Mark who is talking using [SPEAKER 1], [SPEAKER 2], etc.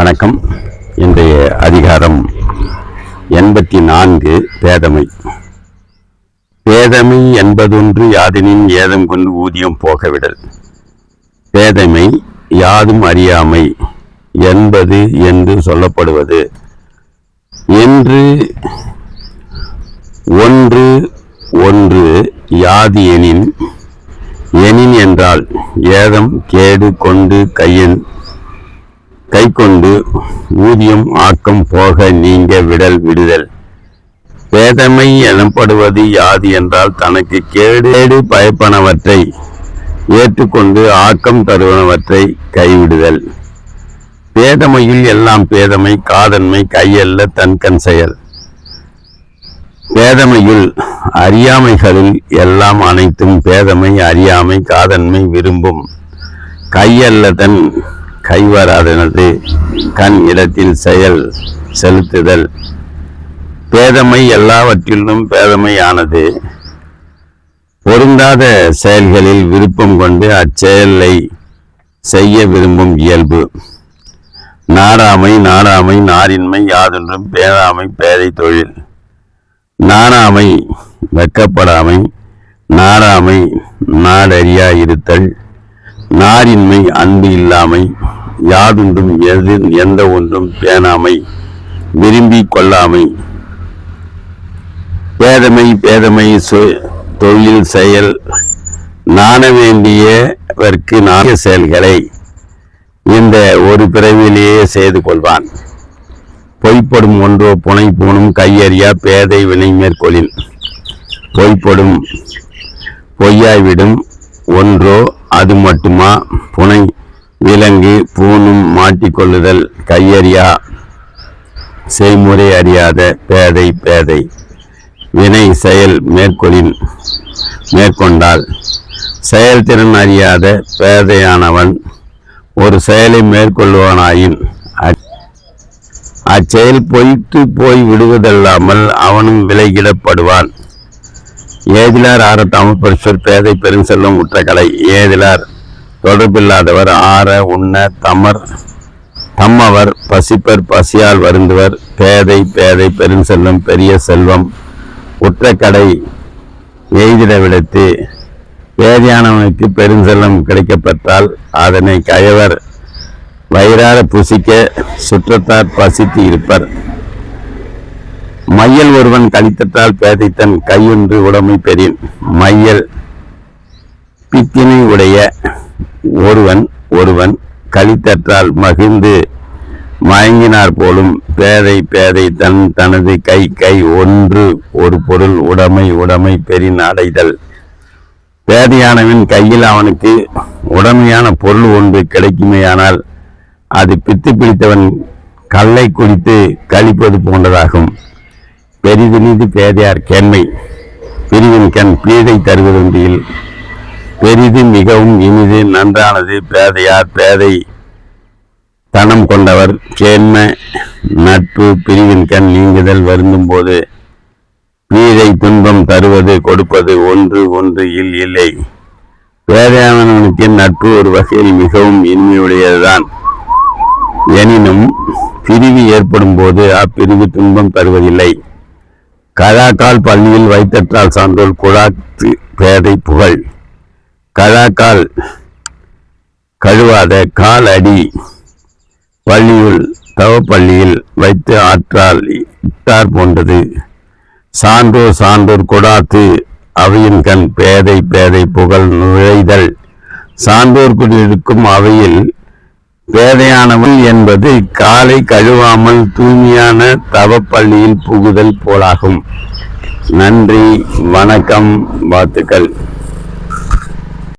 [SPEAKER 1] வணக்கம். இன்றைய அதிகாரம் எண்பத்தி நான்கு பேதமை. பேதமை என்பதொன்று யாதினின் ஏதம் கொண்டு ஊதியம் போகவிடல். பேதமை யாதும் அறியாமை என்பது என்று சொல்லப்படுவது. என்று ஒன்று ஒன்று யாது எனின் எனின் என்றால் ஏதம் கேடு கொண்டு கையன் கை கொண்டு ஊதியம் ஆக்கம் போக நீங்க விடல் விடுதல். பேதமை எனப்படுவது யாது என்றால் தனக்கு கேடேடு பயப்பனவற்றை ஏற்றுக்கொண்டு ஆக்கம் தருவனவற்றை கைவிடுதல். பேதமையில் எல்லாம் பேதமை காதன்மை கையல்ல தன்கண் செயல். பேதமையில் அறியாமைகளில் எல்லாம் அனைத்தும் பேதமை அறியாமை காதன்மை விரும்பும். கையல்லதன் கைவராதனது கண் இடத்தில் செயல் செலுத்துதல். பேதமை எல்லாவற்றிலும் பேதமையானது. பொருந்தாத செயல்களில் விருப்பம் கொண்டு அச்செயலை செய்ய விரும்பும் இயல்பு. நாடாமை நாடாமை நாரின்மை யாதொன்றும் பேதாமை பேதை தொழில். நாணாமை வெக்கப்படாமை. நாடாமை நாடறியா இருத்தல் நாரின்மை அன்பு இல்லாமை. யாதொன்றும் எது எந்த ஒன்றும் பேணாமை விரும்பி கொள்ளாமை. பேதமை பேதமை சொ- தொழில் செயல் நாண வேண்டியவர்க்கு நாண செயல்களை இந்த ஒரு பிறவிலேயே செய்து கொள்வான். பொய்ப்படும் ஒன்றோ புனை பூணும் கையறியா பேதை வினை மேற்கொளில் பொய்ப்படும் பொய்யாய்விடும் ஒன்றோ அது மட்டுமா? புனை விலங்கு பூணும் மாட்டிக்கொள்ளுதல் கையறியா செய்முறை அறியாத பேதை பேதை. வினை செயல் மேற்கொளின் மேற்கொண்டால். செயல்திறன் அறியாத பேதையானவன் ஒரு செயலை மேற்கொள்வானாயின் அச்- அச்செயல் பொய்த்து போய் விடுவதல்லாமல் அவனும் விலகிடப்படுவான். ஏதிலார் ஆற பேதை பெருஞ்செல்லும் உற்றகலை ஏதிலார் தொடர்பில்லாதவர் ஆற உண்ண தமர் தம்மவர் பசிப்பர் பசியால் வருந்துவர் பேதை பேதை பெருஞ்செல்வம் பெரிய செல்வம் உற்ற கடை எய்திட விடத்து பேதையானவனுக்கு பெருஞ்செல்வம் கிடைக்கப்பெற்றால் அதனை கயவர் வயிறார புசிக்க சுற்றத்தார் பசித்து இருப்பர். மையல் ஒருவன் கழித்தற்றால் பேதைத்தன் கையொன்று உடமை பெறின். மையல் பித்தினை உடைய ஒருவன் ஒருவன் கழித்தற்றால் மகிழ்ந்து மயங்கினார் போலும் பேதை பேதை தன் தனது கை கை ஒன்று ஒரு பொருள் உடைமை உடைமை பெரின் அடைதல். பேதையானவன் கையில் அவனுக்கு உடமையான பொருள் ஒன்று கிடைக்குமேயானால் அது பித்து பிடித்தவன் கல்லை குடித்து கழிப்பது போன்றதாகும். பெரிதினிது பேதையார் கேண்மை. பிரிவின் கண் பீடை தருவதொன்றில் பெரிது மிகவும் இனிது நன்றானது பேதையார் பேதை தனம் கொண்டவர். கேண்ம நட்பு பிரிவின் கண் நீங்குதல் வருந்தும் போது வீழை துன்பம் தருவது கொடுப்பது ஒன்று ஒன்று இல் இல்லை. பேதையானவனுக்கு நட்பு ஒரு வகையில் மிகவும் இனிமையுடையதுதான். எனினும் பிரிவு ஏற்படும் போது அப்பிரிவு துன்பம் தருவதில்லை. கதாக்கால் பள்ளியில் வைத்தற்றால் சான்றோல் குழாத்து பேதை புகழ். கழாக்கால் கழுவாத கால் அடி பள்ளியுள் தவப்பள்ளியில் வைத்து ஆற்றால் இட்டார் போன்றது. சான்றோர் சான்றோர் கொடாத்து அவையின் கண் பேதை பேதை புகழ் நுழைதல். சான்றோர் இருக்கும் அவையில் பேதையானவன் என்பது காலை கழுவாமல் தூய்மையான தவப்பள்ளியில் புகுதல் போலாகும். நன்றி வணக்கம் வாழ்த்துக்கள்.